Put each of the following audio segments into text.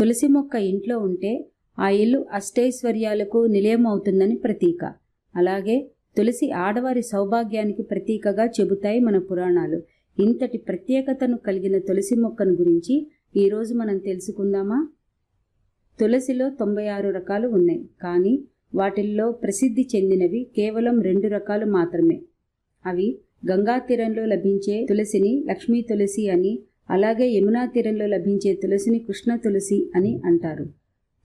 తులసి మొక్క ఇంట్లో ఉంటే ఆ ఇల్లు అష్టైశ్వర్యాలకు నిలయం అవుతుందని ప్రతీక. అలాగే తులసి ఆడవారి సౌభాగ్యానికి ప్రతీకగా చెబుతాయి మన పురాణాలు. ఇంతటి ప్రత్యేకతను కలిగిన తులసి మొక్కను గురించి ఈరోజు మనం తెలుసుకుందామా? తులసిలో తొంభై ఆరు రకాలు ఉన్నాయి. కానీ వాటిల్లో ప్రసిద్ధి చెందినవి కేవలం రెండు రకాలు మాత్రమే. అవి గంగా తీరంలో లభించే తులసిని లక్ష్మీ తులసి అని అలాగే యమునా తీరంలో లభించే తులసిని కృష్ణ తులసి అని అంటారు.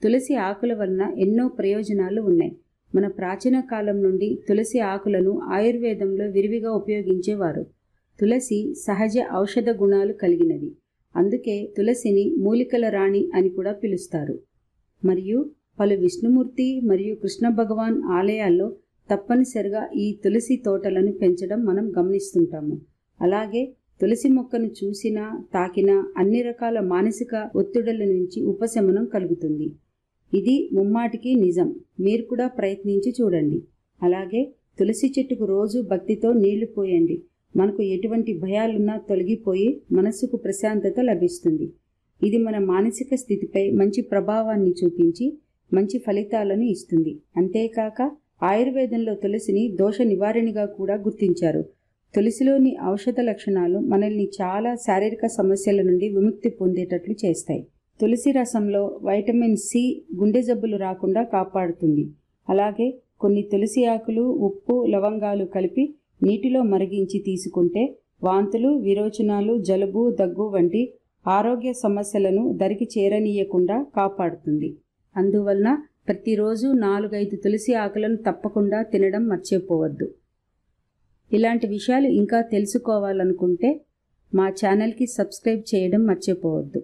తులసి ఆకుల వలన ఎన్నో ప్రయోజనాలు ఉన్నాయి. మన ప్రాచీన కాలం నుండి తులసి ఆకులను ఆయుర్వేదంలో విరివిగా ఉపయోగించేవారు. తులసి సహజ ఔషధ గుణాలు కలిగినది. అందుకే తులసిని మూలికల రాణి అని కూడా పిలుస్తారు. మరియు పలు విష్ణుమూర్తి మరియు కృష్ణ భగవాన్ ఆలయాల్లో తప్పనిసరిగా ఈ తులసి తోటలను పెంచడం మనం గమనిస్తుంటాము. అలాగే తులసి మొక్కను చూసినా తాకినా అన్ని రకాల మానసిక ఒత్తిడుల నుంచి ఉపశమనం కలుగుతుంది. ఇది ముమ్మాటికి నిజం. మీరు కూడా ప్రయత్నించి చూడండి. అలాగే తులసి చెట్టుకు రోజు భక్తితో నీళ్ళు పోయండి. మనకు ఎటువంటి భయాలున్నా తొలగిపోయి మనస్సుకు ప్రశాంతత లభిస్తుంది. ఇది మన మానసిక స్థితిపై మంచి ప్రభావాన్ని చూపించి మంచి ఫలితాలను ఇస్తుంది. అంతేకాక ఆయుర్వేదంలో తులసిని దోష నివారణగా కూడా గుర్తించారు. తులసిలోని ఔషధ లక్షణాలు మనల్ని చాలా శారీరక సమస్యల నుండి విముక్తి పొందేటట్లు చేస్తాయి. తులసి రసంలో వైటమిన్ సి గుండె జబ్బులు రాకుండా కాపాడుతుంది. అలాగే కొన్ని తులసి ఆకులు ఉప్పు లవంగాలు కలిపి నీటిలో మరిగించి తీసుకుంటే వాంతులు విరోచనాలు జలుబు దగ్గు వంటి ఆరోగ్య సమస్యలను దరికి చేరనీయకుండా కాపాడుతుంది. అందువలన ప్రతిరోజు నాలుగైదు తులసి ఆకులను తప్పకుండా తినడం మర్చిపోవద్దు. ఇలాంటి విషయాలు ఇంకా తెలుసుకోవాలనుకుంటే మా ఛానల్కి సబ్స్క్రైబ్ చేయడం మర్చిపోవద్దు.